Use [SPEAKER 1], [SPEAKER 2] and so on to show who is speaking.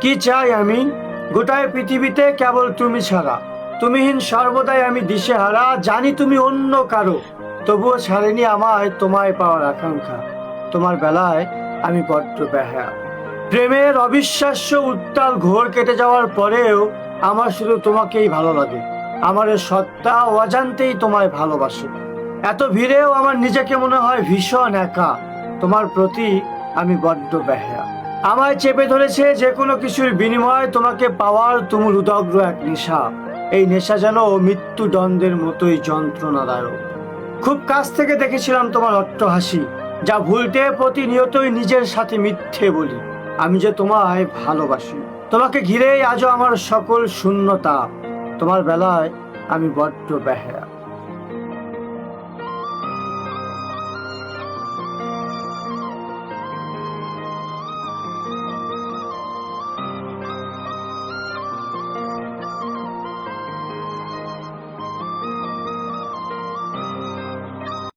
[SPEAKER 1] কি চাই আমি? গোটায় পৃথিবীতে কেবল তুমি ছাড়া। তুমিহীন সর্বদাই আমি দিশেহারা, জানি তুমি অন্য কারও। তবুও ছাড়েনি আমায় তোমায় পাওয়ার আকাঙ্ক্ষা। তোমার বেলায় আমি বড্ড বেহা প্রেমের অবিশ্বাস্য উত্তাল ঘোর কেটে যাওয়ার পরেও আমার শুধু তোমাকেই ভালো লাগে। আমার সত্তা অজান্তেই তোমায় ভালোবাসে। এত ভিড়েও আমার নিজেকে মনে হয় ভীষণ একা। তোমার প্রতি আমি বড্ড বেহা আমায় চেপে ধরেছে যে কোনো কিছুর বিনিময়ে তোমাকে পাওয়ার তুমুল উদগ্র এক নেশা। এই নেশা যেন মৃত্যুদণ্ডের মতোই যন্ত্রণাদায়ক। খুব কাছ থেকে দেখেছিলাম তোমার অট্ট হাসি যা ভুলতে প্রতিনিয়তই নিজের সাথে মিথ্যে বলি। আমি যে তোমায় ভালোবাসি। তোমাকে ঘিরেই আজও আমার সকল শূন্যতা। তোমার বেলায় আমি বড্ড বেহায়া।